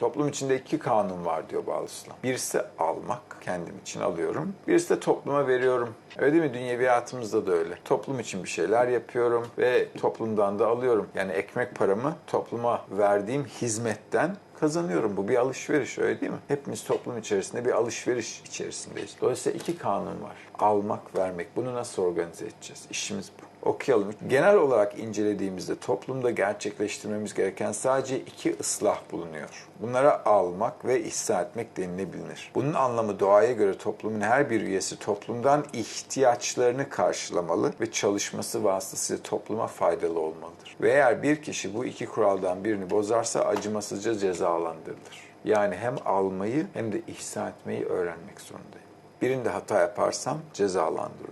Toplum içinde iki kanun var diyor Bağlıslam. Birisi almak, kendim için alıyorum. Birisi de topluma veriyorum. Öyle değil mi? Dünyevi hayatımızda da öyle. Toplum için bir şeyler yapıyorum ve toplumdan da alıyorum. Yani ekmek paramı topluma verdiğim hizmetten kazanıyorum. Bu bir alışveriş öyle değil mi? Hepimiz toplum içerisinde bir alışveriş içerisindeyiz. Dolayısıyla iki kanun var. Almak, vermek. Bunu nasıl organize edeceğiz? İşimiz bu. Okuyalım. Genel olarak incelediğimizde toplumda gerçekleştirmemiz gereken sadece iki ıslah bulunuyor. Bunlara almak ve ihsa etmek denilebilir. Bunun anlamı doğaya göre toplumun her bir üyesi toplumdan ihtiyaçlarını karşılamalı ve çalışması vasıtasıyla topluma faydalı olmalıdır. Ve eğer bir kişi bu iki kuraldan birini bozarsa acımasızca cezalandırılır. Yani hem almayı hem de ihsa etmeyi öğrenmek zorundayım. Birinde hata yaparsam cezalandırılıyorum.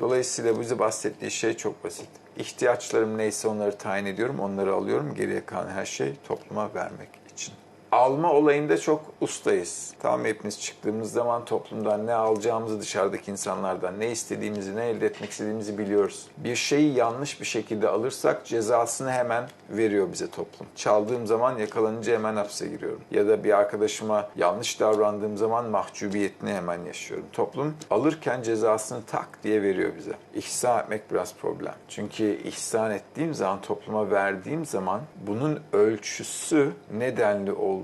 Dolayısıyla bize bahsettiği şey çok basit. İhtiyaçlarım neyse onları tayin ediyorum, onları alıyorum. Geriye kalan her şey topluma vermek için. Alma olayında çok ustayız. Tamam hepimiz çıktığımız zaman toplumdan ne alacağımızı dışarıdaki insanlardan, ne istediğimizi, ne elde etmek istediğimizi biliyoruz. Bir şeyi yanlış bir şekilde alırsak cezasını hemen veriyor bize toplum. Çaldığım zaman yakalanınca hemen hapse giriyorum. Ya da bir arkadaşıma yanlış davrandığım zaman mahcubiyetini hemen yaşıyorum. Toplum alırken cezasını tak diye veriyor bize. İhsan etmek biraz problem. Çünkü ihsan ettiğim zaman, topluma verdiğim zaman bunun ölçüsü nedenli olduğu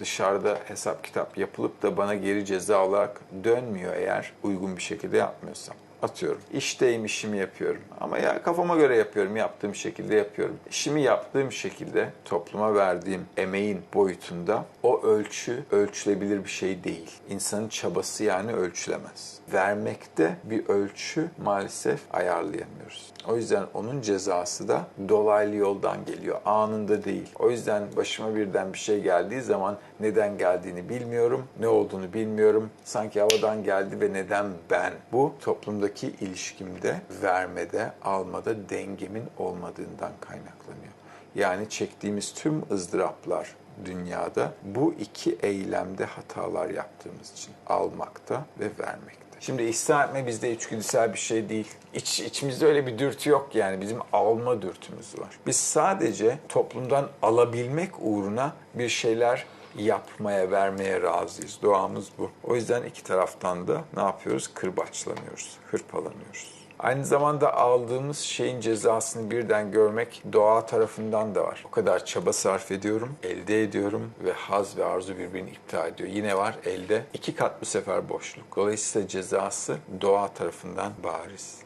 dışarıda hesap kitap yapılıp da bana geri ceza olarak dönmüyor eğer uygun bir şekilde yapmıyorsam. Atıyorum. İşteyim işimi yapıyorum. Ama ya kafama göre yapıyorum. Yaptığım şekilde yapıyorum. İşimi yaptığım şekilde topluma verdiğim emeğin boyutunda o ölçü ölçülebilir bir şey değil. İnsanın çabası yani ölçülemez. Vermekte bir ölçü maalesef ayarlayamıyoruz. O yüzden onun cezası da dolaylı yoldan geliyor. Anında değil. O yüzden başıma birden bir şey geldiği zaman neden geldiğini bilmiyorum. Ne olduğunu bilmiyorum. Sanki havadan geldi ve neden ben? Bu toplumdaki ilişkimde, vermede, almada dengemin olmadığından kaynaklanıyor. Yani çektiğimiz tüm ızdıraplar dünyada bu iki eylemde hatalar yaptığımız için almakta ve vermekte. Şimdi ihsan etme bizde içgüdüsel bir şey değil. İç, içimizde öyle bir dürtü yok yani bizim alma dürtümüz var. Biz sadece toplumdan alabilmek uğruna bir şeyler yapmaya, vermeye razıyız. Doğamız bu. O yüzden iki taraftan da ne yapıyoruz? Kırbaçlanıyoruz, hırpalanıyoruz. Aynı zamanda aldığımız şeyin cezasını birden görmek doğa tarafından da var. O kadar çaba sarf ediyorum, elde ediyorum ve haz ve arzu birbirini iptal ediyor. Yine var elde iki kat bu sefer boşluk. Dolayısıyla cezası doğa tarafından bariz.